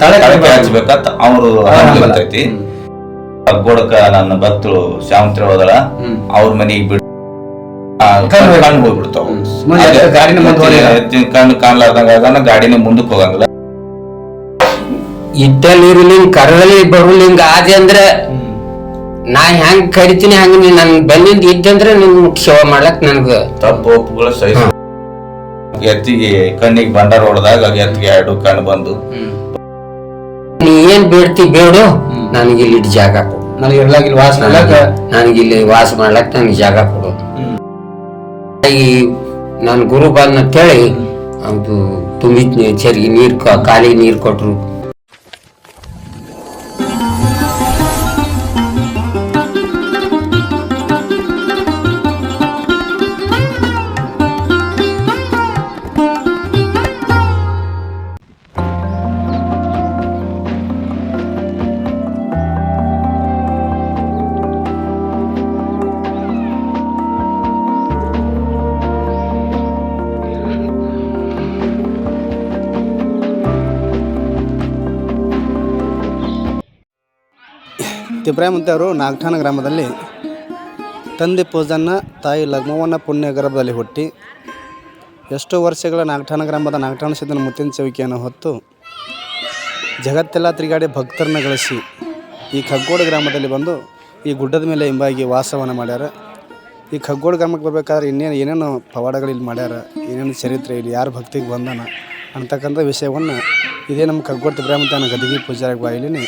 ತಳಕ್ಕೆ. ಹಚ್ಬೇಕಂತ ಅವ್ರು ಬರ್ತೈತಿ. ಬಗ್ಗೋಡಕ ನನ್ನ ಭಕ್ತಳು ಶಾವಂತ್ರಿ ಹೋದಳ. ಅವ್ರ ಮನೆಗೆ ಬಿಡ್ ಕಣ್ಣು ಹೋಗ್ಬಿಡ್ತಾವ. ಕಣ್ಣು ಹೋಗ್ಬಿಡ್ತಾವ. ಹ್ಮ್. ಗಾಡಿನ ಮುಂದೆ ಕಣ್ಣು ಕಾಣ್ಲಾರ್ದಂಗ ಅದನ್ನ ಗಾಡಿನ ಮುಂದಕ್ಕೆ ಹೋಗಂಗಿಲ್ಲ. ಇದ್ದಲ್ಲಿ ಇರ್ಲಿ ಕರದಲ್ಲಿ ಬರುಲಿ ಹಿಂಗ ಆದಿ ಅಂದ್ರೆ ನಾ ಹೆಂಗ್ ಕರಿತೀನಿ ಹಂಗ ನೀ ನನ್ ಬೆನ್ನಿಂದ ಇದ್ದಂದ್ರೆ ನಿನ್ ಶೋ ಮಾಡ್ಲಕ್ ನನ್ಗ ತಪ್ಪು ಒಪ್ಪುಗಳ ಸಹಿಸ ಎತ್ತಿಗೆ ಕಣ್ಣಿಗೆ ಬಂಡಾರ ಹೊಡೆದಾಗ ಎತ್ತಿಗೆ ಎರಡು ಕಣ್ಣು ಬಂದು. ಏನ್ ಬೇಡ್ತಿ ಬೇಡು ನನಗೆ ಇಲ್ಲಿ ಜಾಗ ಕೊಡು. ನನಗೆ ವಾಸ ಮಾಡ್ಲಾಕ? ವಾಸ ಮಾಡ್ಲಕ್ ನನಗೆ ಜಾಗ ಕೊಡು. ಈ ನನ್ ಗುರು ಬಂದ ಅಂತೇಳಿ ಅದು ತುಂಬಿತ್ ಚರಿಗೆ ನೀರ್ ಕಾಲಿ ನೀರ್ ಕೊಟ್ರು. ತಿಬ್ರಾಹಿಂ ಅವರು ನಾಗಠಾಣ ಗ್ರಾಮದಲ್ಲಿ ತಂದೆ ಪೂಜನ್ನ, ತಾಯಿ ಲಗ್ಮವನ್ನ ಪುಣ್ಯ ಗರ್ಭದಲ್ಲಿ ಹುಟ್ಟಿ ಎಷ್ಟೋ ವರ್ಷಗಳ ನಾಗಠಾಣ ಗ್ರಾಮದ ನಾಗಠಾಣ ಸಿದ್ಧನ ಮುತ್ತಿನ ಚವಿಕೆಯನ್ನು ಹೊತ್ತು ಜಗತ್ತೆಲ್ಲ ತಿರುಗಾಡಿ ಭಕ್ತರನ್ನ ಗಳಿಸಿ ಈ ಖಗ್ಗೋಡ ಗ್ರಾಮದಲ್ಲಿ ಬಂದು ಈ ಗುಡ್ಡದ ಮೇಲೆ ಹಿಂಬಾಗಿ ವಾಸವನ್ನು ಮಾಡ್ಯಾರ. ಈ ಖಗ್ಗೋಡ ಗ್ರಾಮಕ್ಕೆ ಬರಬೇಕಾದ್ರೆ ಇನ್ನೇನು ಏನೇನು ಪವಾಡಗಳು ಇಲ್ಲಿ ಮಾಡ್ಯಾರ, ಏನೇನು ಚರಿತ್ರೆ ಇಲ್ಲಿ, ಯಾರು ಭಕ್ತಿಗೆ ಬಂದನ ಅಂತಕ್ಕಂಥ ವಿಷಯವನ್ನು ಇದೇ ನಮ್ಮ ಖಗ್ಗೋಡು ತಿಬ್ರಾಹಿಂ ಗದಗಿ ಪೂಜಾರಿ ಬಾಯಿಲಿನೇ.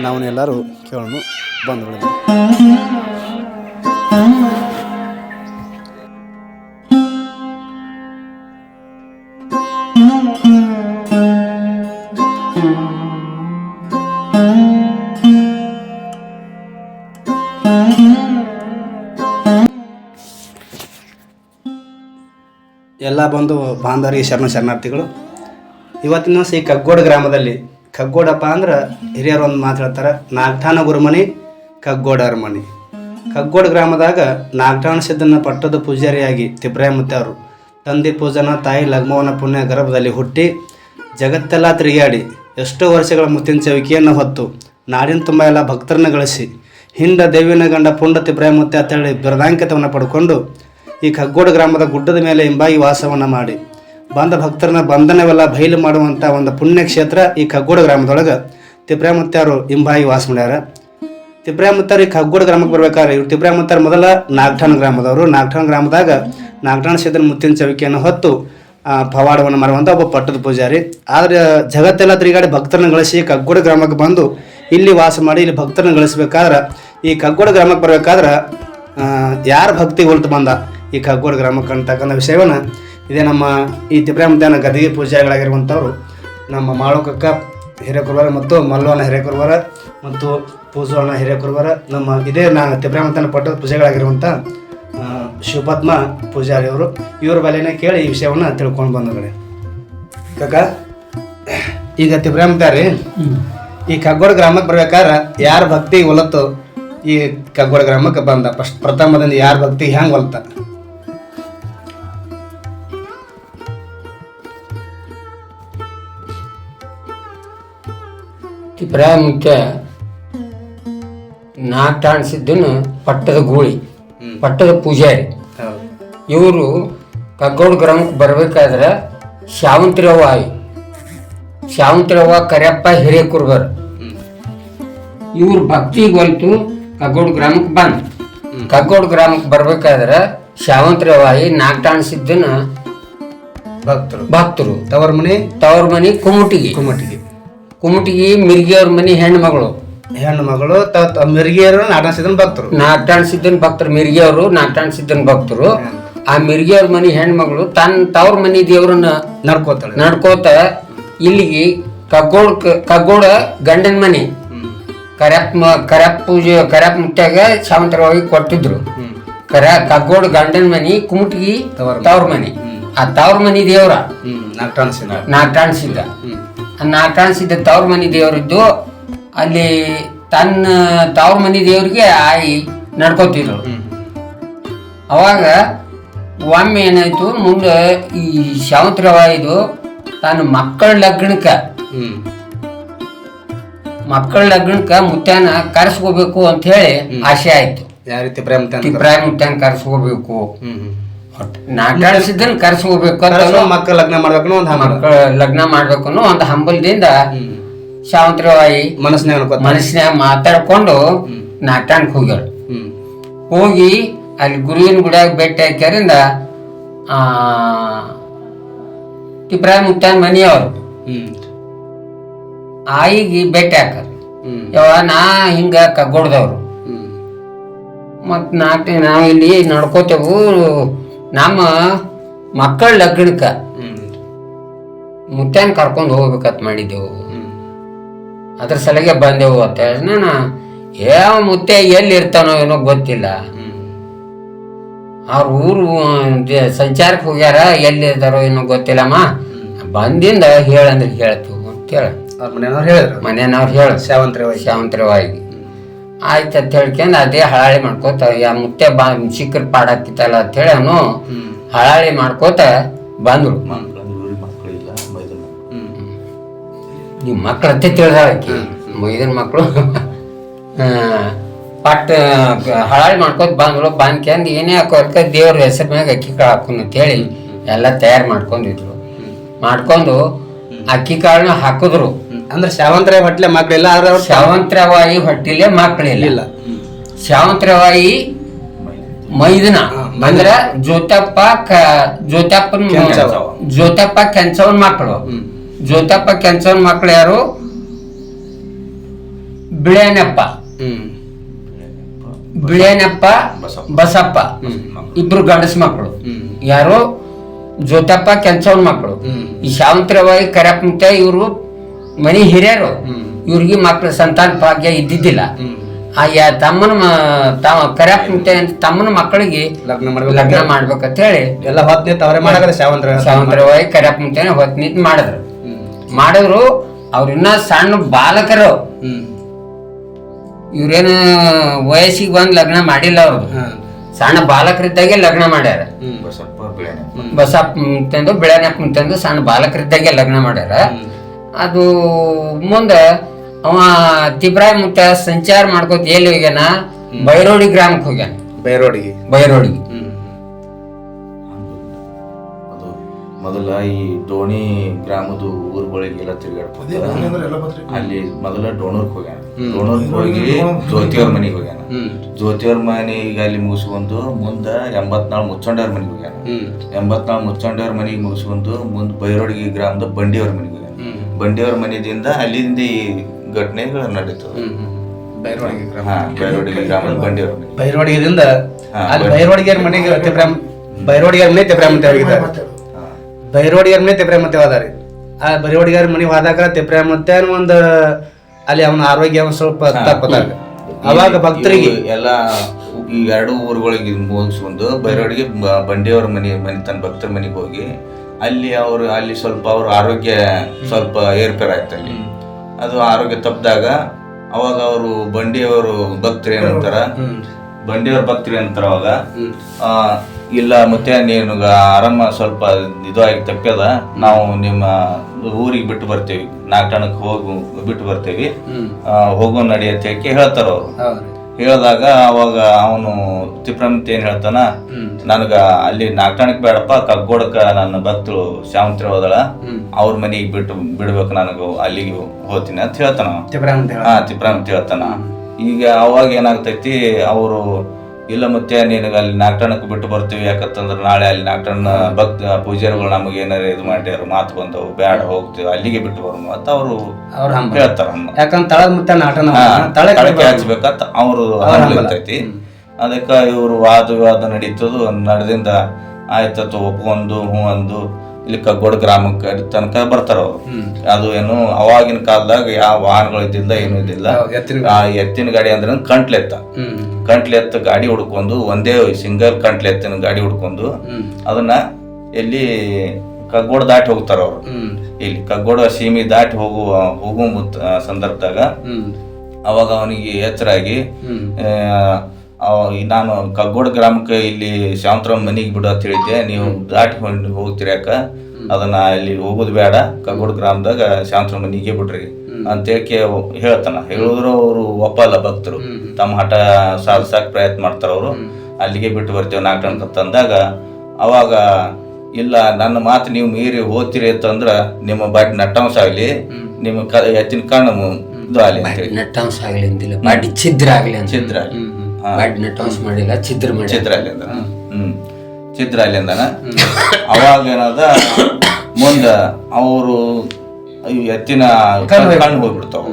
ನಾವು ಎಲ್ಲರೂ ಕೇಳೋಣ ಬಂದ್ಬಿಡ ಎಲ್ಲ ಬಂದು ಬಾಂಧವರಿಗೆ ಶರಣ ಶರಣಾರ್ಥಿಗಳು. ಇವತ್ತಿನ ದಿವಸ ಈ ಕಗ್ಗೋಡು ಗ್ರಾಮದಲ್ಲಿ ಕಗ್ಗೋಡಪ್ಪ ಅಂದ್ರೆ ಹಿರಿಯರು ಒಂದು ಮಾತು ಹೇಳ್ತಾರೆ ಗುರುಮನಿ, ಕಗ್ಗೋಡ ಅರಮನೆ. ಕಗ್ಗೋಡ ಗ್ರಾಮದಾಗ ನಾಗಠಾಣ ಸಿದ್ದನ ಪಟ್ಟದ ಪೂಜಾರಿಯಾಗಿ ತಿಬ್ರಾಯಮುತ್ತೆ ಅವರು. ತಂದೆ ಪೂಜನ, ತಾಯಿ ಲಗ್ಮವನ ಪುಣ್ಯ ಗರ್ಭದಲ್ಲಿ ಹುಟ್ಟಿ ಜಗತ್ತೆಲ್ಲ ತಿರುಗಾಡಿ ಎಷ್ಟೋ ವರ್ಷಗಳ ಮುತ್ತಿನ ಚವಿಕೆಯನ್ನು ಹೊತ್ತು ನಾಡಿನ ತುಂಬ ಎಲ್ಲ ಭಕ್ತರನ್ನ ಗಳಿಸಿ ಹಿಂಡ ದೇವಿನ ಗಂಡ ಪುಂಡ ತಿಬ್ರಾಯಮುತ್ತೆ ಅಂತೇಳಿ ಬಿರದಾಂಕಿತವನ್ನು ಪಡ್ಕೊಂಡು ಈ ಕಗ್ಗೋಡ ಗ್ರಾಮದ ಗುಡ್ಡದ ಮೇಲೆ ಹಿಂಬಾಗಿ ವಾಸವನ್ನು ಮಾಡಿ ಬಂದ ಭಕ್ತರನ್ನ ಬಂಧನವೆಲ್ಲ ಬಯಲು ಮಾಡುವಂಥ ಒಂದು ಪುಣ್ಯ ಕ್ಷೇತ್ರ ಈ ಕಗ್ಗೋಡ ಗ್ರಾಮದೊಳಗೆ. ತಿಪ್ರಾಮತ್ತಾರು ಇಂಬಾಯಿ ವಾಸ ಮಾಡ್ಯಾರ ತಿಪ್ರಾಮತ್ತಾರು ಈ ಕಗ್ಗೋಡ ಗ್ರಾಮಕ್ಕೆ ಬರ್ಬೇಕಾದ್ರೆ ಇವ್ರು ತಿಪ್ರಾಮತ್ತಾರ ಮೊದಲ ನಾಗಠಾಣ ಗ್ರಾಮದವರು. ನಾಗಠಾಣ ಗ್ರಾಮದಾಗ ನಾಗಠಾಣ ಕ್ಷೇತ್ರ ಮುತ್ತಿನ ಚವಿಕೆಯನ್ನು ಹೊತ್ತು ಪವಾಡವನ್ನು ಮಾಡುವಂಥ ಒಬ್ಬ ಪಟ್ಟದ ಪೂಜಾರಿ. ಆದ್ರೆ ಜಗತ್ತೆಲ್ಲ ತಿರುಗಾಡಿ ಭಕ್ತರನ್ನ ಗಳಿಸಿ ಕಗ್ಗೋಡ ಗ್ರಾಮಕ್ಕೆ ಬಂದು ಇಲ್ಲಿ ವಾಸ ಮಾಡಿ ಇಲ್ಲಿ ಭಕ್ತರನ್ನ ಗಳಿಸಬೇಕಾದ್ರೆ, ಈ ಕಗ್ಗೋಡ ಗ್ರಾಮಕ್ಕೆ ಬರ್ಬೇಕಾದ್ರೆ ಯಾರ ಭಕ್ತಿ ಹೊಲ್ತು ಬಂದ ಈ ಕಗ್ಗೋಡ ಗ್ರಾಮಕ್ಕೆ ಅಂತಕ್ಕಂಥ ವಿಷಯವನ್ನು ಇದೇ ನಮ್ಮ ಈ ತಿಪ್ರಾಮಧ್ಯಾನ ಗದಗಿ ಪೂಜೆಗಳಾಗಿರುವಂಥವ್ರು ನಮ್ಮ ಮಾಳುಕಕ್ಕ ಹಿರೇಕುರ್ವರ ಮತ್ತು ಮಲ್ಲವನ ಹಿರೇಕುರ್ವರ ಮತ್ತು ಪೂಜೋಣ ಹಿರೇಕುರ್ವರ, ನಮ್ಮ ಇದೇ ನಾ ತಿಪ್ರಾಮಧ್ಯಾನ ಪಟ್ಟದ ಪೂಜೆಗಳಾಗಿರುವಂಥ ಶಿವಪದ್ಮ ಪೂಜಾರಿಯವರು, ಇವ್ರ ಬಲೆನೇ ಕೇಳಿ ಈ ವಿಷಯವನ್ನು ತಿಳ್ಕೊಂಡು ಬಂದಗಡೆ ಕಾಕ, ಈಗ ತಿಪ್ರಾಮಧ್ಯಾರಿ ಈ ಕಗ್ಗೋಡ ಗ್ರಾಮಕ್ಕೆ ಬರ್ಬೇಕಾದ್ರೆ ಯಾರ ಭಕ್ತಿ ಒಲತ್ತು ಈ ಕಗ್ಗೋಡ ಗ್ರಾಮಕ್ಕೆ ಬಂದ? ಫಸ್ಟ್ ಪ್ರಥಮದಿಂದ ಯಾರ ಭಕ್ತಿ ಹೆಂಗೆ ಹೊಲ್ತ ಮುಖ್ಯ ನಾಕ್ ಪಟ್ಟದ ಗೂಳಿ ಪಟ್ಟದ ಪೂಜಾರಿ. ಇವರು ಕಗ್ಗೋಡ್ ಗ್ರಾಮಕ್ಕೆ ಬರಬೇಕಾದ್ರೆ ಶಾವಂತಿರವ್ವ ಆಯಿ. ಶಾವಂತಿರವ್ವ ಕರಿಯಪ್ಪ ಹಿರೇಕುರ್ಬರ್ ಇವ್ರ ಭಕ್ತಿಗೆ ಹೊಲ್ತು ಕಗ್ಗೋಡ್ ಗ್ರಾಮಕ್ಕೆ ಬಂದ್. ಕಗ್ಗೋಡ್ ಗ್ರಾಮಕ್ಕೆ ಬರ್ಬೇಕಾದ್ರೆ ಶಾವಂತಿರವ್ವ ಆಯಿ ನಾಲ್ಕು ಸಿದ್ದನ ಭಕ್ತರು. ಭಕ್ತರು. ತವರ್ ಮನೆ? ತವರ್ ಮನೆ ಕುಮಟಿಗೆ ಕುಮಟಿಗೆ ಕುಮಟಿಗೆ ಮಿರ್ಗಿಯವ್ರ ಮನಿ ಹೆಣ್ಣು ಮಗಳು ಹೆಣ್ಣು ಮಗಳು ತ ಮಿರ್ಗಿಯರು ಭಕ್ತರು. ನಾಟಾಣಿಸಿದ್ದನ್ ಭಕ್ತರು ಮಿರ್ಗಿಯವರು ನಾಟಾಣಿಸಿದ್ದನ್ ಭಕ್ತರು. ಆ ಮಿರ್ಗಿಯವ್ರ ಮನಿ ಹೆಣ್ಮಗಳು ತನ್ನ ತವ್ರ ಮನಿ ದೇವ್ರನ್ನ ನಡ್ಕೋತಾಳೆ. ನಡ್ಕೋತ ಇಲ್ಲಿಗೆ ಕಗ್ಗೋಳ ಕಗ್ಗೋಳ ಗಂಡನ ಮನಿ. ಕರ್ಯಾಪ್ ಕರ್ಯಪ್ ಪೂಜೆ ಕರ್ಯಾಪ್ ಮುಟ್ಟಾಗ ಶಾವಂತರವಾಗಿ ಕೊಟ್ಟಿದ್ರು. ಕರ ಕಗ್ಗೋಡ್ ಗಂಡನ ಮನಿ ಕುಮಟಿಗಿ ತವ್ರ ಮನಿ. ಆ ತವ್ರ ಮನಿ ದೇವ್ರ. ಹ್ಮ್. ನಾಲ್ಕು ಆ ತವ್ರ ಮನಿ ದೇವರಿದ್ದು ಅಲ್ಲಿ ತನ್ನ ತವ್ರ ಮನೆ ದೇವ್ರಿಗೆ ಆಯಿ ನಡ್ಕೋತಿದ್ರು. ಅವಾಗ ಒಮ್ಮೆ ಏನಾಯ್ತು ಮುಂದೆ ಈ ಶಾವಂತರವ ಇದು ತನ್ನ ಮಕ್ಕಳ ಲಗ್ನಕ್ಕೆ ಮಕ್ಕಳ ಲಗ್ನಕ್ಕ ಮುತ್ಯಾನ ಕರೆಸ್ಕೋಬೇಕು ಅಂತ ಹೇಳಿ ಆಸೆ ಆಯ್ತು. ಯಾವ ರೀತಿ ಪ್ರೇಮ ಪ್ರೇಮ ಮುತ್ಯಾನ ಕರೆಸ್ಕೋಬೇಕು. ಹ್ಮ್ ಹ್ಮ್ ನಾಟಾಡಿಸಿದ್ದನ್ ಕರೆಸ್ಕೋಬೇಕು ಅಂತ ಕರೆಸೋ ಮಕ್ಕಳ ಲಗ್ನ ಮಾಡ್ಬೇಕು ಒಂದು ಮಕ್ಕಳ ಲಗ್ನ ಮಾಡ್ಬೇಕು ಅನ್ನೋ ಒಂದು ಹಂಬಲದಿಂದ ಶಾವಂತ್ರವಾಯಿ ಮನಸ್ಸಿನಾಗ ಮನಸ್ಸಿನಾಗ ಮಾತಾಡ್ಕೊಂಡು ನಾಟಾಣಕ್ ಹೋಗ್ಯಾಳು. ಹೋಗಿ ಅಲ್ಲಿ ಗುರುವಿನ ಗುಡಿಯಾಗ ಭೇಟಿ ಹಾಕ್ಯಾರಿಂದ ಆ ತಿಪ್ರಾಯ ಮುತ್ಯಾನ ಮನೆಯವರು ಆಯಿಗೆ ಭೇಟಿ ಹಾಕರ್. ಯಾವ ನಾ ಹಿಂಗ ಕಗ್ಗೊಡ್ದವ್ರು. ಮತ್ತೆ ಮತ್ ನಾಟಿ ನಾವು ಇಲ್ಲಿ ನಡ್ಕೋತೇವು ನಮ್ಮ ಮಕ್ಕಳ ಲಗ್ನಕ್ಕ ಮುತ್ಯಾನ ಕರ್ಕೊಂಡು ಹೋಗ್ಬೇಕಂತ ಮಾಡಿದ್ದೆವು. ಅದ್ರ ಸಲಗೆ ಬಂದೆವು ಅಂತ ಹೇಳಿ ಯಾವ ಮುತ್ತೆ ಎಲ್ಲಿ ಇರ್ತಾನೋ ಏನೋ ಗೊತ್ತಿಲ್ಲ. ಅವ್ರ ಊರು ಸಂಚಾರಕ್ಕೆ ಹೋಗ್ಯಾರ ಎಲ್ಲಿ ಇರ್ತಾರೋ ಏನೋ ಗೊತ್ತಿಲ್ಲಮ್ಮ. ಬಂದಿಂದ ಹೇಳಂದ್ರೆ ಹೇಳ್ತೀವಿ ಅಂತೇಳ ಅವ್ರ ಮನೆಯವ್ರು ಹೇಳಿದ್ರು. ಮನೆಯವ್ರು ಹೇಳ. ಶಾವಂತ್ರಿ ವಯಸ್ಸು ಶಾವಂತ್ರವಾಗಿ ಆಯ್ತು ಅಂತ ಹೇಳ್ಕೊಂಡು ಅದೇ ಹಳಾಳಿ ಮಾಡ್ಕೋತ ಯಾ ಮುತ್ತೆ ಬಾ ಸಿಕ್ಕರ್ ಪಾಡಾಕಿತ್ತಲ್ಲ ಅಂತ ಹೇಳಿ ಅವನು ಹಳಾಳಿ ಮಾಡ್ಕೋತ ಬಂದ್ರು ಮಕ್ಳು ನಿಮ್ಮ ಮಕ್ಳ ಹತ್ತೆ ತಿಳಿದಾಳಕಿ ಮೈದನ್ ಮಕ್ಕಳು ಪಟ್ ಹಳಾಳಿ ಮಾಡ್ಕೋತ ಬಂದ್ರು ಬಂದ್ಕ್ಯಂದು ಏನೇ ಹಾಕೋದಕ್ಕೆ ದೇವ್ರ ಹೆಸರು ಮ್ಯಾಗ ಅಕ್ಕಿ ಕಾಳು ಹಾಕೋನು ಅಂತ ಹೇಳಿ ಎಲ್ಲ ತಯಾರು ಮಾಡ್ಕೊಂಡಿದ್ರು ಮಾಡ್ಕೊಂಡು ಅಕ್ಕಿ ಕಾಳನ್ನ ಹಾಕಿದ್ರು. ಅಂದ್ರೆ ಶಾವಂತ್ರಿ ಹೊಟ್ಲೆ ಮಕ್ಕಳಿಲ್ಲ ಆದ್ರೆ ಅವ್ರು ಶಾವಂತ್ರವಾಯಿ ಹೊಟ್ಟಿಲೆ ಮಕ್ಕಳಿಲ್ಲ ಇಲ್ಲ. ಶಾವಂತ್ರವಾಯಿ ಮೈದನ. ಅಂದ್ರ ಜ್ಯೋತಪ್ಪ ಜ್ಯೋತಪ್ಪನ. ಜ್ಯೋತಪ್ಪ ಕೆಂಚವನ್ ಮಕ್ಕಳು ಜ್ಯೋತಪ್ಪ ಕೆಂಚವನ್ ಮಕ್ಕಳು ಯಾರು? ಬಿಳೇನಪ್ಪ ಬಿಳೇನಪ್ಪ ಬಸಪ್ಪ. ಇಬ್ರು ಗಂಡಸ ಮಕ್ಕಳು ಯಾರು? ಜ್ಯೋತಪ್ಪ ಕೆಂಚವನ್ ಮಕ್ಕಳು ಈ ಶಾವಂತ್ರವಾಯಿ ಕರಪ್ಪ ಇವರು ಮನಿ ಹಿರಿಯರು. ಇವ್ರಿಗೆ ಮಕ್ಕಳ ಸಂತಾನ ಭಾಗ್ಯ ಇದ್ದಿದ್ದಿಲ್ಲ. ಆ ತಮ್ಮನ ಮ- ತಾವ ಮುತ್ತ ಅಂತ ತಮ್ಮನ ಮಕ್ಕಳಿಗೆ ಲಗ್ನ ಮಾಡ್ಬೇಕು ಲಗ್ನ ಮಾಡ್ಬೇಕಂತ ಹೇಳಿ. ಎಲ್ಲ ಹೊತ್ ತವರೆ ಅವರೇ ಮಾಡಕಲ್ಲ ಶಾವಂತರ. ಶಾವಂತ್ರವಾಯಿ ಕರಪ್ಪ ಮುತ್ತೇನ ಹೊತ್ತು ನಿಂತು ಮಾಡಿದ್ರು. ಮಾಡಿದ್ರು ಅವ್ರಿನ್ನ ಸಣ್ಣ ಬಾಲಕರು. ಇವ್ರೇನು ವಯಸ್ಸಿಗೆ ಬಂದು ಲಗ್ನ ಮಾಡಿಲ್ಲ ಅವ್ರು. ಸಣ್ಣ ಬಾಲಕರಿದ್ದಾಗೆ ಲಗ್ನ ಮಾಡ್ಯಾರ. ಬಸಪ್ಪ ಬಿಳೆನೆ. ಬಸಪ್ಪ ಮುಂತಂದು ಸಣ್ಣ ಮುಂತಂದು ಸಣ್ಣ ಬಾಲಕರಿದ್ದಾಗೆ ಲಗ್ನ ಮಾಡ್ಯಾರ. ಅದು ಮುಂದೆ ಅವ ತಿಬ್ರಾಯ್ ಮುತ್ತ ಸಂಚಾರ ಮಾಡ್ಕೋತ ಎಲ್ಲಿ ಹೋಗ್ಯಾನ? ಬೈರೋಡಿ ಗ್ರಾಮಕ್ಕೆ ಹೋಗ್ಯಾನ. ಬೈರೋಡಿಗೆ. ಬೈರೋಡಿಗೆ. ಅದು ಮೊದಲ ಈ ಡೋಣಿ ಗ್ರಾಮದ ಊರುಗಳಿಗೆಲ್ಲ ತಿರುಗಾಡ್ಕೊಂಡು ಅಲ್ಲಿ ಮೊದಲ ಡೋಣೂರ್ಗೆ ಹೋಗ್ಯಾನ. ಡೋಣೂರ್ಗೆ ಹೋಗಿ ಜ್ಯೋತಿಯವ್ರ ಮನೆಗೆ ಹೋಗ್ಯಾನ. ಜ್ಯೋತಿಯವ್ರ ಮನೆಗೆ ಅಲ್ಲಿ ಮುಗಿಸ್ಕೊಂಡು ಮುಂದ ಎಂಬತ್ನಾಳು ಮುಚ್ಚಂಡವ್ರ ಮನೆಗೆ ಹೋಗ್ಯಾನ. ಎಂಬತ್ನಾಳು ಮುಚ್ಚಂಡವ್ರ ಮನೆಗೆ ಮುಗಿಸ್ಕೊಂಡು ಮುಂದೆ ಬೈರೋಡಿಗೆ ಗ್ರಾಮದ ಬಂಡಿಯವ್ರ ಮನೆಗೆ ಬಂಡಿಯವ್ರ ಮನೆಯಿಂದ ಅಲ್ಲಿಂದ ಈ ಘಟನೆಗಳು ನಡೀತದೆ ಬೈರೋಡಿಗೆ ಗ್ರಾಮ. ಹಾ ಬೈರೋಡಿಗೆ ಗ್ರಾಮದ ಬಂಡಿಯವ್ರ ಮನೆ. ಬೈರೋಡಿಗೆದಿಂದ ಅಲ್ಲಿ ಬೈರೋಡಿಗೆರ ಮನೆಗೆ ತಿಪ್ರಾಮ್ ಬೈರೋಡಿಗೆರ ಮನೆ ತಿಪ್ರಾಮ್ ಅಂತ ಹೋಗಿದ್ದಾರೆ ಹಾ. ಬೈರೋಡಿಗೆರ ಮನೆ ತಿಪ್ರಾಮ್ ಅಂತ ಹೋದಾರಿ ಆ ಬೈರೋಡಿಗೆರ ಮನೆ ಹೋದಾಗ ತಿಪ್ರಾಮ್ ಮತ್ತೆ ಒಂದು ಅಲ್ಲಿ ಅವನ ಆರೋಗ್ಯ ಒಂದ್ ಸ್ವಲ್ಪ ತಪ್ಪದಾಗ. ಅವಾಗ ಭಕ್ತರಿಗೆ ಎಲ್ಲ ಈ ಎರಡು ಊರುಗಳಿಗೆ ಮುಗಿಸ್ಕೊಂಡು ಬೈರೋಡಿಗೆ ಬಂಡಿಯವ್ರ ಮನೆ ಮನೆ ತನ್ನ ಭಕ್ತರ ಮನೆಗೆ ಹೋಗಿ ಅಲ್ಲಿ ಅವರು ಅಲ್ಲಿ ಸ್ವಲ್ಪ ಅವ್ರ ಆರೋಗ್ಯ ಸ್ವಲ್ಪ ಏರ್ಪೇರ್ ಆಯ್ತು ಅಲ್ಲಿ ಅದು ಆರೋಗ್ಯ ತಪ್ಪಿದಾಗ ಅವಾಗ ಅವರು ಬಂಡಿಯವರು ಭಕ್ತರು ಏನಂತಾರ? ಬಂಡಿಯವ್ರ ಭಕ್ತರು ಏನಂತಾರ ಅವಾಗ? ಇಲ್ಲ ಮತ್ತೆ ನೀನು ಆರಾಮ ಸ್ವಲ್ಪ ಇದು ಆಗಿ ತಪ್ಪ್ಯದ? ನಾವು ನಿಮ್ಮ ಊರಿಗೆ ಬಿಟ್ಟು ಬರ್ತೀವಿ. ನಾಲ್ಕು ಹೋಗು ಬಿಟ್ಟು ಬರ್ತೇವಿ. ಹೋಗೋ ನಡಿ ಅಂತ ಹೇಳಿ ಹೇಳ್ತಾರ ಅವರು ಹೇಳಿದಾಗ ಅವಾಗ ಅವನು ತಿಪ್ರಮಿತ್ ಏನ್ ಹೇಳ್ತಾನ ನನಗ ಅಲ್ಲಿ ನಾಲ್ಕಣಕ್ ಬೇಡಪ್ಪ ಕಗ್ಗೋಡಕ್ಕ ನನ್ನ ಭಕ್ತರು ಶಾಮಂತ್ರಿ ಹೋದಳ ಅವ್ರ ಮನೆಗೆ ಬಿಟ್ಟು ಬಿಡ್ಬೇಕು ನನಗ ಅಲ್ಲಿಗೆ ಹೋಗ್ತೀನಿ ಅಂತ ಹೇಳ್ತಾನ ಹಾ ತಿಪ್ರಾಮತ್ ಹೇಳ್ತಾನ. ಈಗ ಅವಾಗ ಏನಾಗ್ತೈತಿ ಅವರು ಇಲ್ಲ ಮತ್ತೆ ನಿನಗೆ ಅಲ್ಲಿ ನಾಲ್ಕಣಕ್ಕೆ ಬಿಟ್ಟು ಬರ್ತೀವಿ ಯಾಕಂತಂದ್ರೆ ನಾಳೆ ಅಲ್ಲಿ ನಾಲ್ಕಣ್ಣ ಭಕ್ತ ಪೂಜಾರಿಗಳು ನಮಗೆ ಏನಾರ ಇದು ಮಾಡ್ಯಾರ ಮಾತು ಬಂದವು ಬ್ಯಾಡ ಹೋಗ್ತೀವಿ ಅಲ್ಲಿಗೆ ಬಿಟ್ಟು ಬರೋಣ ಅಂತ ಅವರು ಹೇಳ್ತಾರ. ಯಾಕಂದ್ರೆ ತಳದ ತಳಕ್ಕೆ ತಳಕ್ಕೆ ಹಚ್ಬೇಕಂತ ಅವರು ಅದಕ್ಕೆ ಇವರು ವಾದ ವಿವಾದ ನಡೀತದ ನಡೆದಿಂದ ಆಯ್ತತ್ತು ಒಪ್ಕೊಂಡು ಹ್ಞೂ ಅಂದು. ಇಲ್ಲಿ ಕಗ್ಗೋಡ ಗ್ರಾಮಕ್ಕೆ ತನಕ ಬರ್ತಾರ? ಅವರು ಅದು ಏನು ಅವಾಗಿನ ಕಾಲದಾಗ ಯಾವ ವಾಹನಗಳು ಇದ್ದಿಲ್ಲ ಏನು ಇದ್ದಿಲ್ಲ. ಎತ್ತಿನ ಆ ಎತ್ತಿನ ಗಾಡಿ ಅಂದ್ರೆ ಕಂಟ್ಲೆತ್ತ. ಕಂಟ್ಲೆತ್ತ ಗಾಡಿ ಹುಡ್ಕೊಂಡು ಒಂದೇ ಸಿಂಗಲ್ ಕಂಟ್ಲೆತ್ತಿನ ಗಾಡಿ ಹುಡ್ಕೊಂಡು ಅದನ್ನ ಎಲ್ಲಿ ಕಗ್ಗೋಡ ದಾಟಿ ಹೋಗ್ತಾರ ಅವರು. ಇಲ್ಲಿ ಕಗ್ಗೋಡ ಸೀಮಿ ದಾಟಿ ಹೋಗುವ ಹೋಗುವ ಸಂದರ್ಭದಾಗ ಅವಾಗ ಅವನಿಗೆ ಎಚ್ಚರಾಗಿ ನಾನು ಕಗ್ಗೋಡ ಗ್ರಾಮಕ್ಕೆ ಇಲ್ಲಿ ಶಾಂತರಾಮ್ ಮನೆಗೆ ಬಿಡು ಅಂತ ಹೇಳಿದ್ದೆ. ನೀವು ದಾಟಿ ಹೋಗ್ತೀರಿ ಯಾಕ ಅದನ್ನ ಇಲ್ಲಿ ಹೋಗೋದು ಬೇಡ. ಕಗ್ಗೋಡ ಗ್ರಾಮದಾಗ ಶಾಂತರಾಮ್ ಮನೆಗೆ ಬಿಡ್ರಿ. ಅಂತ ಹೇಳಿ ಹೇಳ್ತಾನ. ಹೇಳಿದ್ರು ಅವರು ಒಪ್ಪಲ್ಲ ಭಕ್ತರು. ತಮ್ಮ ಹಠ ಸಾಧಿಸಕ್ ಪ್ರಯತ್ನ ಮಾಡ್ತಾರ ಅವರು. ಅಲ್ಲಿಗೆ ಬಿಟ್ಟು ಬರ್ತೀವಿ ನಾಲ್ಕು ಅಂದಾಗ ತಂದಾಗ ಅವಾಗ ಇಲ್ಲ ನನ್ನ ಮಾತು ನೀವು ಮೀರಿ ಹೋಗ್ತೀರಿ ಅಂತಂದ್ರ ನಿಮ್ಮ ಬಾಟಿ ನಟ್ಟಾಂಶ ಆಗ್ಲಿ ನಿಮ್ಮ ಎತ್ತಿನ ಕಣ್ಣು ಇದು ಆಗಲಿ ನಟ್ಟಂಸ ನಟ್ಟಾಂಶ ಆಗ್ಲಿ ಅಂತಿಲ್ಲ. ಮಾಡಿ ಛಿದ್ರ ಆಗ್ಲಿ ಆಗ್ಲಿ. ಹಾ. ಟಾಸ್ ಮಾಡಿಲ್ಲ ಛಿದ್ರ ಮಾಡಿ ಚಿತ್ರ ಅಲ್ಲಿಂದ ಹ್ಮ್. ಚಿತ್ರ ಅಲ್ಲಿಂದನ ಅವಾಗ ಏನದ ಮುಂದ ಅವರು ಎತ್ತಿನ ಕಣ್ಣು ಹೋಗ್ಬಿಡ್ತಾವ.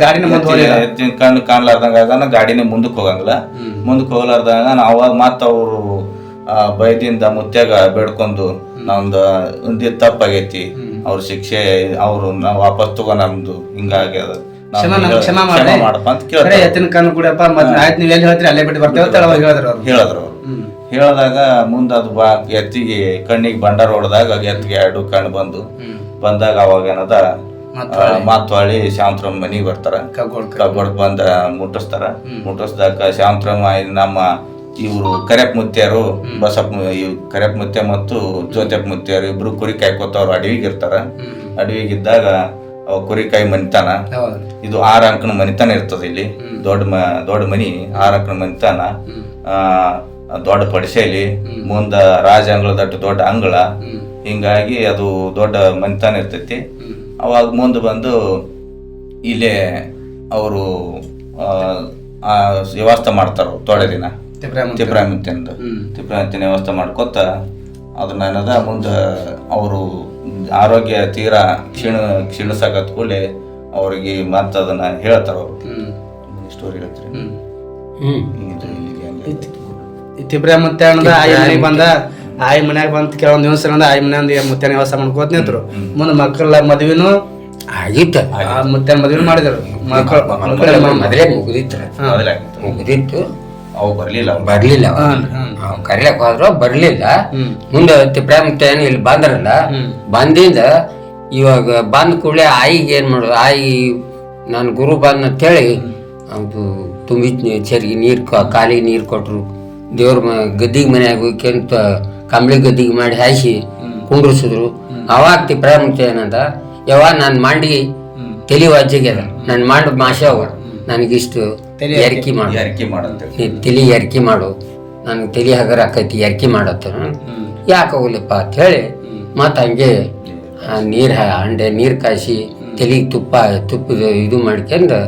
ಗಾಡಿನ. ಎತ್ತಿನ ಕಣ್ಣು ಕಾಣ್ಲಾರ್ದಂಗ ಆಗನ ಗಾಡಿನ ಮುಂದಕ್ಕೆ ಹೋಗಂಗಿಲ್ಲ. ಮುಂದಕ್ಕೆ ಹೋಗ್ಲಾರ್ದಾಗ ಅವಾಗ ಮತ್ತ ಅವರು ಬೈದಿಂದ ಮುತ್ಯಾಗ ಬೇಡ್ಕೊಂಡು ನಮ್ದು ಒಂದು ತಪ್ಪಾಗೈತಿ. ಅವ್ರ ಶಿಕ್ಷೆ ಅವ್ರು ನಾವು ವಾಪಸ್ ತಗೋ ನಮ್ದು. ಹಿಂಗಾಗ್ಯದ. ಕ್ಷಮ ಮಾಡಪ್ಪ ಅಂತ ಕೇಳ್ತಾರೆ ಎತ್ತಿನ ಕಣ್ಣು ಕುಡಿಯಪ್ಪ ಮತ್ತೆ ಆಯ್ತು ನೀವು ಎಲ್ಲಿ ಹೇಳ್ತೀರಿ ಅಲ್ಲೇ ಬಿಟ್ಟು ಬರ್ತೇವೆ ಅವಾಗ ಹೇಳಿದ್ರು ಅವ್ರು. ಹೇಳಿದ್ರು ಹೇಳಿದಾಗ ಮುಂದೆ ಅದು ಬಾ ಎತ್ತಿಗೆ ಕಣ್ಣಿಗೆ ಬಂಡಾರ ಹೊಡೆದಾಗ ಎತ್ತಿಗೆ ಎರಡು ಕಣ್ಣು ಬಂದು. ಬಂದಾಗ ಅವಾಗ ಏನದ? ಮಾತ್ವಾಳಿ. ಶಾಂತರಾಮ್ ಮನಿಗೆ ಬರ್ತಾರ. ಕಬ್ಬಡ್ ಬಂದ ಮುಟ್ಟಿಸ್ತಾರ. ಮುಟ್ಟಿಸ್ದಾಗ ಶಾಂತರಮ್ಮ ನಮ್ಮ ಇವರು ಕರೆಪ್ ಮುತ್ಯಾರು ಬಸಪ್ಪ ಇವ್ ಕರೆಪ್ ಮುತ್ಯ ಮತ್ತು ಜ್ಯೋತಿಯಪ್ಪ ಮುತ್ಯಾರು ಇಬ್ರು ಕುರಿ ಕಾಯ್ಕೋತವ್ರು ಅಡವಿಗೆ ಇರ್ತಾರ. ಅಡವಿಗೆ ಇದ್ದಾಗ ಅವ ಕುರಿಕಾಯಿ ಮನಿತಾನ. ಇದು ಆರ ಅಂಕನ ಮನಿತಾನ ಇರ್ತದ ಇಲ್ಲಿ. ದೊಡ್ಡ ದೊಡ್ಡ ಮನಿ ಆರು ಅಂಕಣ ಮನಿತಾನ. ಆ ದೊಡ್ಡ ಪಡಿಸೆಲಿ. ಮುಂದ ರಾಜ ಅಂಗಳದಟ್ಟು ದೊಡ್ಡ ಅಂಗಳ. ಹಿಂಗಾಗಿ ಅದು ದೊಡ್ಡ ಮನಿತನ ಇರ್ತೈತಿ. ಅವಾಗ ಮುಂದೆ ಬಂದು ಇಲ್ಲೇ ಅವರು ವ್ಯವಸ್ಥೆ ಮಾಡ್ತಾರ ತೊಡೆ ದಿನ ತಿಬ್ರಾಮ ತಿಪ್ರಾಮಿತ್ಯಂದು ತಿಪ್ರಾಮಿತ್ಯನ ವ್ಯವಸ್ಥೆ ಮಾಡ್ಕೊತ ಅದನ್ನ ಏನದ ಮುಂದೆ ಅವರು ಆರೋಗ್ಯ ತೀರಾ ಕ್ಷೀಣ ಕ್ಷೀಣಿಸಕತ್ ಕೂಡಲೇ ಅವ್ರಿಗೆ ಮತ್ತೆ ಅದನ್ನ ಹೇಳ್ತಾರ ಅವರು. ಸ್ಟೋರಿ ಹೇಳ್ತಾರೆ. ಹ್ಮ್. ಇದು ಇಲ್ಲಿಗೆ ಹಂಗೆ. ಈ ತಿಬ್ರ ಮುತ್ತೆ ಆಯಿ ಮನೆಗೆ ಬಂದ. ಆಯಿ ಮನ್ಯಾಗ ಬಂತ ಕೆಲವೊಂದು ದಿವಸ ಏನಂದ ಆಯಿ ಮನೆಯಿಂದ ಮುತ್ಯಾನ ವ್ಯವಸ್ಥೆ ಮಾಡ್ಕೋತ ನಿಂತರು ಮುಂದೆ ಮಕ್ಕಳ ಮದುವೆನು ಆಗಿತ್ತ. ಆ ಮದುವೆ ಮದ್ವಿ ಮಾಡಿದ್ರು. ಮಕ್ಕಳು ಮದುವೆ ಆಗಿತ್ತು. ಮುಗಿದಿತ್ತು. ಅವು ಬರ್ಲಿಲ್ಲ. ಬರಲಿಲ್ಲ ಕರಿಲಕ್ ಹೋದ್ರು ಬರ್ಲಿಲ್ಲ. ಮುಂದೆ ತಿಪ್ರಾಮುತ್ತೇನು ಇಲ್ಲಿ ಬಂದ್ರಲ್ಲ ಬಂದಿಂದ ಇವಾಗ ಬಂದ ಕೂಡಲೇ ಆಯಿಗೆ ಏನ್ ಮಾಡೋದು? ಆಯಿ ನನ್ನ ಗುರು ಬಂದ ಅಂತೇಳಿ ಅದು ತುಂಬಿ ಚರಿಗೆ ನೀರು ಕಾಲಿಗೆ ನೀರು ಕೊಟ್ಟರು ದೇವ್ರ ಮ ಗದ್ದಿಗೆ ಮನ್ಯಾಗ ಹೋಗ್ಯಂತ ಕಂಬಳಿ ಗದ್ದಿಗೆ ಮಾಡಿ ಹಾಯಿಸಿ ಕುಂಡ್ರಿಸಿದ್ರು. ಅವಾಗ ತಿಪ್ರಾಮುತ್ತೆ ಏನಂದ? ಯಾವ ನಾನು ಮಾಡಿ ವಾಜಿಗೆ ಅದ. ನಾನು ಮಾಡಿ ಅವ. ನನಗಿಷ್ಟು ಎರ್ಕಿ ಮಾಡು. ಎರಕಿ ಮಾಡು ಈ ತಲೆ ಎರ್ಕಿ ಮಾಡು. ನನಗೆ ತಲಿ ಹಗರ ಆಕೈತಿ ಎರ್ಕಿ ಮಾಡತ್ತ ಯಾಕೆ ಹೋಗ್ಲಿಪ್ಪ ಅಂತ ಹೇಳಿ ಮತ್ತು ಹಂಗೆ ನೀರು ಹಂಡೆ ನೀರು ಕಾಯಿಸಿ ತಲಿಗೆ ತುಪ್ಪ ತುಪ್ಪದ ಇದು ಮಾಡ್ಕೊಂಡು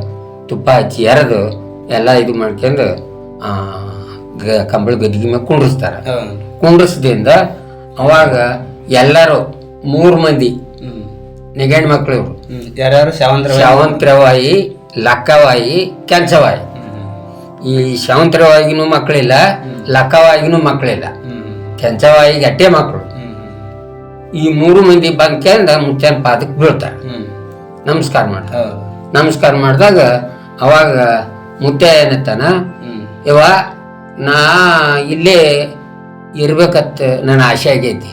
ತುಪ್ಪ ಹಚ್ಚಿ ಎರೆದು ಎಲ್ಲ ಇದು ಮಾಡ್ಕೊಂಡು ಕಂಬಳ ಗದ್ದಿಗೆ ಮೇಲೆ ಕುಂಡಿಸ್ತಾರೆ ಕುಂಡಿಸ್ದಿಂದ ಅವಾಗ ಎಲ್ಲರೂ ಮೂರು ಮಂದಿ ನೆಗೆಣ್ ಮಕ್ಕಳು ಇವ್ರು. ಯಾರ್ಯಾರು ಶಾವಂತ್ರ ಶಾವಂತ್ರವಾಯಿ ಲಕ್ಕವಾಯಿ ಕೆಂಚವಾಯಿ ಈ ಶಾವಂತ್ರವಾಗಿನೂ ಮಕ್ಕಳಿಲ್ಲ ಲಕ್ಕವಾಗಿನೂ ಮಕ್ಕಳಿಲ್ಲ. ಕೆಂಚವಾಯಿ ಗಟ್ಟೆ ಮಕ್ಕಳು. ಈ ಮೂರು ಮಂದಿ ಬಂಕೆಂದ ಮುತ್ಯನ ಪಾದಕ್ಕೆ ಬೀಳ್ತಾರೆ. ನಮಸ್ಕಾರ ಮಾಡ್ತಾರೆ. ನಮಸ್ಕಾರ ಮಾಡಿದಾಗ ಅವಾಗ ಮುತ್ತೆ ಏನತ್ತಾನ ಇವ ನಾ ಇಲ್ಲೇ ಇರ್ಬೇಕತ್ತ ನನ್ನ ಆಸೆ ಆಗೈತಿ.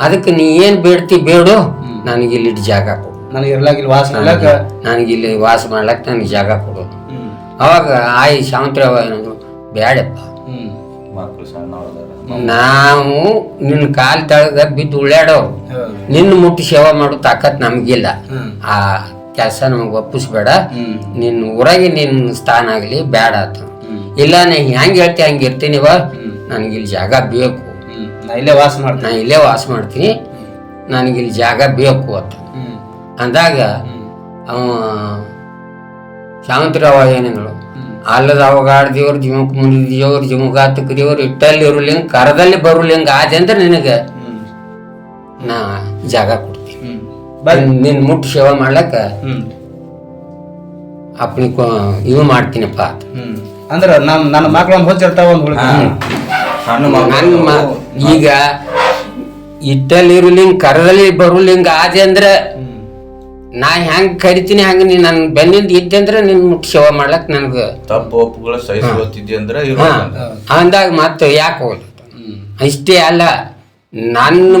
ಅದಕ್ಕೆ ನೀ ಏನು ಬೇಡ್ತಿ ಬೇಡು ನನಗೆ ಇಲ್ಲಿ ಜಾಗ ಕೊಡು. ನನಗೆ ಇರ್ಲಾಗಿಲ್ಲ ಇಲ್ಲಿ ವಾಸ ಮಾಡ್ಲಾಕ? ನನಗೆ ಇಲ್ಲಿ ವಾಸ ಮಾಡ್ಲಕ್ಕ ನನಗೆ ಜಾಗ ಕೊಡು. ಅವಾಗ ಆಯಿ ಶಾಂತ್ರ ಏನಂದ್ರು ಸಣ್ಣವ್ರದಾರ. ನಾವು ನಿನ್ನ ಕಾಲ್ ತಳಗ ಬಿದ್ದು ಉಳ್ಳಾಡೋರು ನಿನ್ನ ಮುಟ್ಟಿ ಸೇವಾ ಮಾಡೋ ತಾಕತ್ ನಮಗಿಲ್ಲ. ಆ ಕೆಲಸ ನಮಗೆ ಒಪ್ಪಿಸ್ಬೇಡ. ನಿನ್ನ ಊರಾಗೆ ನಿನ್ನ ಸ್ಥಾನ ಆಗಲಿ ಬೇಡ ಅಂತ. ಇಲ್ಲ ನಾ ಹೆಂಗೆ ಹೇಳ್ತಿ ಹಂಗೆ ಇರ್ತೀನಿವ ನನಗೆ ಇಲ್ಲಿ ಜಾಗ ಬೇಕು. ನಾ ಇಲ್ಲೇ ವಾಸ ಮಾಡ್ತೀನಿ. ನಾ ಇಲ್ಲೇ ವಾಸ ಮಾಡ್ತೀನಿ. ನನಗಿಲ್ಲಿ ಇಲ್ಲಿ ಜಾಗ ಬೇಕು ಅಂತ. ಅಂದಾಗ ಅವ ಶಾಂತರಾವ ಏನಂದಳು ಅಲ್ಲದ ಅವಗಾಡ ದೇವ್ರ ಜಿಮುಕ್ ಮುಂದೆ ದೇವ್ರ ಜಿಮುಗಾತಕ್ಕೆ ದೇವ್ರು ಇಟ್ಟಲ್ಲಿ ಇರುಲಿಂಗ ಕರದಲ್ಲಿ ಬರುಲಿಂಗ ಆದೆ ಅಂದ್ರೆ ನಿನಗೆ ನಾ ಜಾಗ ಕೊಡ್ತೀನಿ. ನಿನ್- ಮುಟ್ಟು ಸೇವಾ ಮಾಡ್ಲಕ್ಕ ಅಪ್ಪನಿ ಇವು ಮಾಡ್ತೀನಪ್ಪ ಅಂತ. ಅಂದ್ರ ನಮ್ ನನ್ನ ಮಕ್ಳು ಹೊಚ್ಚಿರ್ತಾವ ಒಂದ್ ಹುಡುಗ. ಈಗ ಇಟ್ಟಲ್ಲಿ ಇರುಲಿಂಗ ಕರದಲ್ಲಿ ಬರುಲಿಂಗ ಆದೆ ಅಂದ್ರೆ ನಾ ಹೆಂಗ್ ಕರಿತೀನಿ ಹಂಗ ನೀ ನನ್ ಬೆನ್ನಿಂದ ಇದ್ದೆ ಅಂದ್ರೆ ನಿನ್ ಮುಟ್ಟಿ ಸೇವಾ ಮಾಡ್ಲಕ್ ನನ್ಗ ತಪ್ಪು ಒಪ್ಪುಗಳ ಸಹಿಸ್ಕೊತಿದ್ದೆ ಅಂದ್ರೆ ಅಂದಾಗ ಮತ್ತೆ ಯಾಕೆ ಹೋಗ್ಲಿ? ಅಷ್ಟೇ ಅಲ್ಲ ನನ್ನ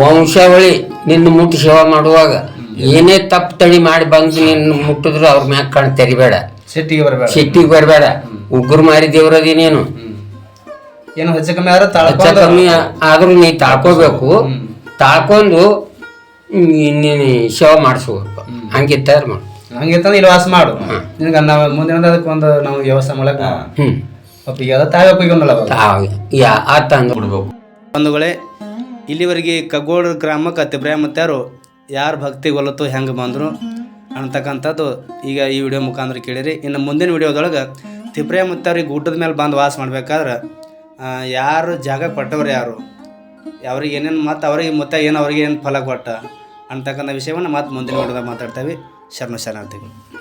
ವಂಶಾವಳಿ ನಿನ್ನ ಮುಟ್ಟಿ ಸೇವಾ ಮಾಡುವಾಗ ಏನೇ ತಪ್ಪು ತಳಿ ಮಾಡಿ ಬಂದು ನಿನ್ನ ಮುಟ್ಟಿದ್ರು ಅವ್ರ ಮ್ಯಾಗ ಕಣ್ ತೆರಿಬೇಡ. ಸಿಟ್ಟಿಗೆ ಬರ್ಬೇಡ. ಸಿಟ್ಟಿಗೆ ಬರಬೇಡ. ಉಗ್ರು ಮಾರಿ ದೇವ್ರದೇನೇನು ಏನು ಹೆಚ್ಚು ಕಮ್ಮಿ ಆದ್ರೂ ನೀ ತಾಳ್ಕೋಬೇಕು. ತಾಳ್ಕೊಂಡು ಇನ್ನೇನು ಸೇವೆ ತಯಾರು ಹಂಗಿತ್ತ ಹಂಗೆ ಹಂಗಿತ್ತಂದ್ರೆ ಇಲ್ಲಿ ವಾಸ ಮಾಡು. ನಿನಗೆ ನಾವು ಮುಂದಿನ ಅದಕ್ಕೆ ಒಂದು ನಾವು ವ್ಯವಸ್ಥೆ ಮಾಡಕ್ಕೆ ಹ್ಞೂ ಒಪ್ಪಿಗೆ. ಅದ ತಾವೇ ಒಪ್ಪಿಗೆ ಯಾ ಆತ ಯಾ ಬಿಡ್ಬೇಕು. ಬಂಧುಗಳೇ ಇಲ್ಲಿವರೆಗೆ ಕಗ್ಗೋಡ ಗ್ರಾಮಕ್ಕೆ ತಿಬ್ರಾಯ ಮತ್ತಾರು ಯಾರು ಭಕ್ತಿ ಒಲತ್ತು ಹೆಂಗೆ ಬಂದರು ಅಂತಕ್ಕಂಥದ್ದು ಈಗ ಈ ವಿಡಿಯೋ ಮುಖಾಂತರ ಕೇಳಿರಿ. ಇನ್ನು ಮುಂದಿನ ವಿಡಿಯೋದೊಳಗೆ ತಿಬ್ರಾಯ ಮತ್ತಾರಿಗೆ ಊಟದ ಮೇಲೆ ಬಂದು ವಾಸ ಮಾಡ್ಬೇಕಾದ್ರೆ ಯಾರು ಜಾಗ ಕೊಟ್ಟವ್ರು ಯಾರು? ಅವ್ರಿಗೆ ಏನೇನು ಮತ್ತು ಅವ್ರಿಗೆ ಮತ್ತೆ ಏನು ಅವ್ರಿಗೆ ಏನು ಫಲ ಕೊಟ್ಟ? ಅಂತಕ್ಕಂಥ ವಿಷಯವನ್ನು ಮತ್ತೆ ಮುಂದಿನ ಮಾತಾಡ್ತೇವೆ. ಶರಣ ಶರಣಾರ್ಥಿಗಳು.